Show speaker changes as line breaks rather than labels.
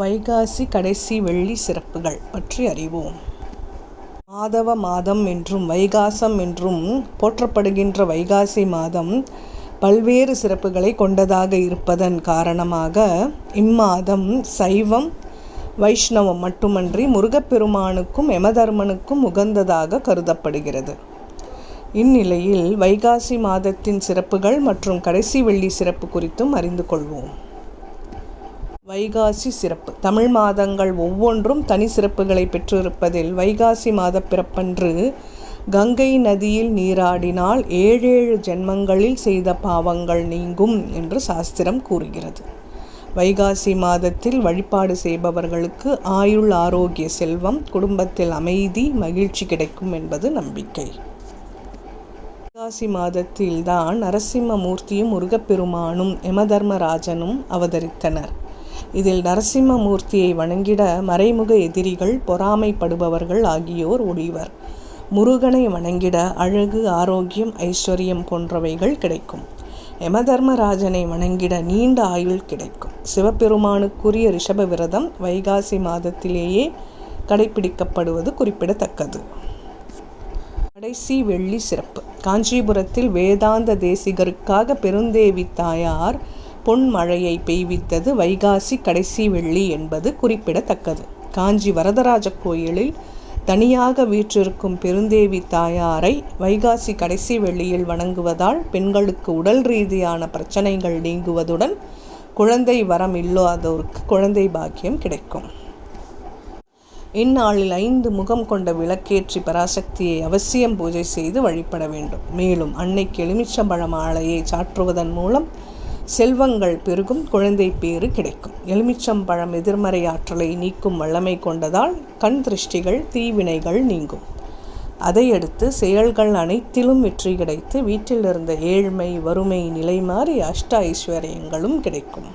வைகாசி கடைசி வெள்ளி சிறப்புகள் பற்றி அறிவோம். மாதவ மாதம் என்றும் வைகாசம் என்றும் போற்றப்படுகின்ற வைகாசி மாதம் பல்வேறு சிறப்புகளை கொண்டதாக இருப்பதன் காரணமாக இம்மாதம் சைவம் வைஷ்ணவம் மட்டுமன்றி முருகப்பெருமானுக்கும் யமதர்மனுக்கும் உகந்ததாக கருதப்படுகிறது. இந்நிலையில் வைகாசி மாதத்தின் சிறப்புகள் மற்றும் கடைசி வெள்ளி சிறப்பு குறித்தும் அறிந்து கொள்வோம். வைகாசி சிறப்பு. தமிழ் மாதங்கள் ஒவ்வொன்றும் தனி சிறப்புகளை பெற்றிருப்பதில் வைகாசி மாத பிறப்பன்று கங்கை நதியில் நீராடினால் ஏழேழு ஜென்மங்களில் செய்த பாவங்கள் நீங்கும் என்று சாஸ்திரம் கூறுகிறது. வைகாசி மாதத்தில் வழிபாடு செய்பவர்களுக்கு ஆயுள் ஆரோக்கிய செல்வம் குடும்பத்தில் அமைதி மகிழ்ச்சி கிடைக்கும் என்பது நம்பிக்கை. வைகாசி மாதத்தில்தான் நரசிம்மமூர்த்தியும் முருகப்பெருமானும் யமதர்மராஜனும் அவதரித்தனர். இதில் நரசிம்மமூர்த்தியை வணங்கிட மறைமுக எதிரிகள் பொறாமைப்படுபவர்கள் ஆகியோர் ஒடிவர் முருகனை வணங்கிட அழகு ஆரோக்கியம் ஐஸ்வர்யம் போன்றவைகள் கிடைக்கும். யமதர்மராஜனை வணங்கிட நீண்ட ஆயுள் கிடைக்கும். சிவபெருமானுக்குரிய ரிஷப விரதம் வைகாசி மாதத்திலேயே கடைபிடிக்கப்படுவது குறிப்பிடத்தக்கது. கடைசி வெள்ளி சிறப்பு. காஞ்சிபுரத்தில் வேதாந்த தேசிகருக்காக பெருந்தேவி தாயார் பொன்மழையை பெய்வித்தது வைகாசி கடைசி வெள்ளி என்பது குறிப்பிடத்தக்கது. காஞ்சி வரதராஜ கோயிலில் தனியாக வீற்றிருக்கும் பெருந்தேவி தாயாரை வைகாசி கடைசி வெள்ளியில் வணங்குவதால் பெண்களுக்கு உடல் ரீதியான பிரச்சனைகள் நீங்குவதுடன் குழந்தை வரம் இல்லாதோருக்கு குழந்தை பாக்கியம் கிடைக்கும். இந்நாளில் ஐந்து முகம் கொண்ட விளக்கேற்றி பராசக்தியை அவசியம் பூஜை செய்து வழிபட வேண்டும். மேலும் அன்னைக்கு எலுமிச்சம்பழ மாலையை சாற்றுவதன் மூலம் செல்வங்கள் பெருகும் குழந்தை பேறு கிடைக்கும். எலுமிச்சம்பழம் எதிர்மறை ஆற்றலை நீக்கும் வல்லமை கொண்டதால் கண் திருஷ்டிகள் தீவினைகள் நீங்கும். அதையடுத்து செயல்கள் அனைத்திலும் வெற்றி கிடைத்து வீட்டில் இருந்த ஏழ்மை வறுமை நிலை மாறி அஷ்ட ஐஸ்வர்யங்களும் கிடைக்கும்.